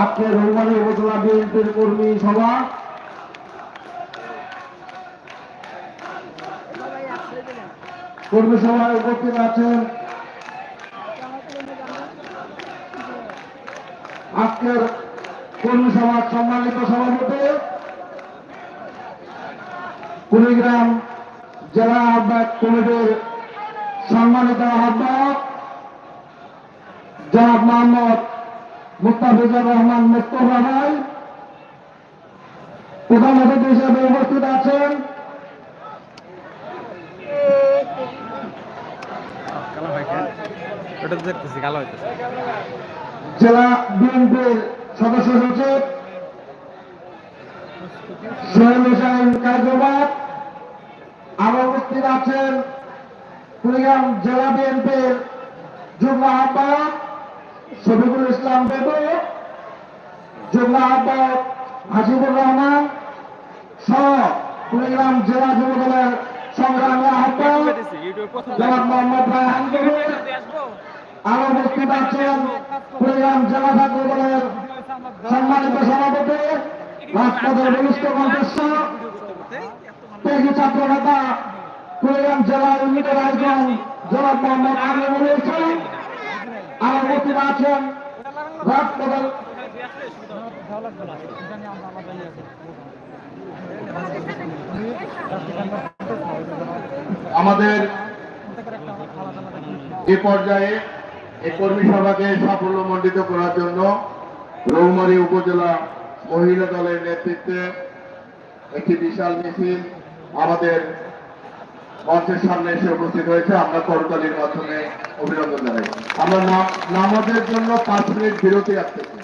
আজকে রৌমানী উপজেলা বিএনপির কর্মী সভা। কর্মী সভায় উপস্থিত আছেন। আজকের কর্মী সভার সম্মানিত সভাপতি, কুড়িগ্রাম জেলা আহ্বায়ক কমিটির সম্মানিত আহ্বায়ক জনাব মোহাম্মদ মুস্তাফিজুর রহমান মুস্তফা ভাই। প্রধান অতিথি হিসেবে উপস্থিত আছেন। জেলা বিএনপির সদস্য সচিব সোহেল হোসেন কার্যবাদ আরও উপস্থিত আছেন কুড়িগ্রাম জেলা বিএনপির যুগ্ম আহ্বায়ক শফিকুল ইসলাম বেদু যুগ্ম আহ্বায়ক হাসিবুর রহমান সহ জেলা যুব দলের সংগ্রামী আহ্বায়ক মোহাম্মদ রায়হান আরও উপস্থিত আছেন কুড়িগ্রাম জেলা ছাত্র দলের সম্মানিত সভাপতি, রাজপথের বরিষ্ঠ কণ্ঠস্বর ছাত্র নেতা কুড়িগ্রাম জেলা ইউনিটের আয়োজন জনাব মোহাম্মদ আরও আছেন আমাদের এ পর্যায়ে এই কর্মী সভাকে সাফল্যমণ্ডিত করার জন্য রৌমারী উপজেলা মহিলা দলের নেতৃত্বে একটি বিশাল মিছিল আমাদের মঞ্চের সামনে এসে উপস্থিত হয়েছে আমরা করতালির মাধ্যমে অভিনন্দন জানাই আমরা নামাজের জন্য পাঁচ মিনিট বিরতি আসতেছি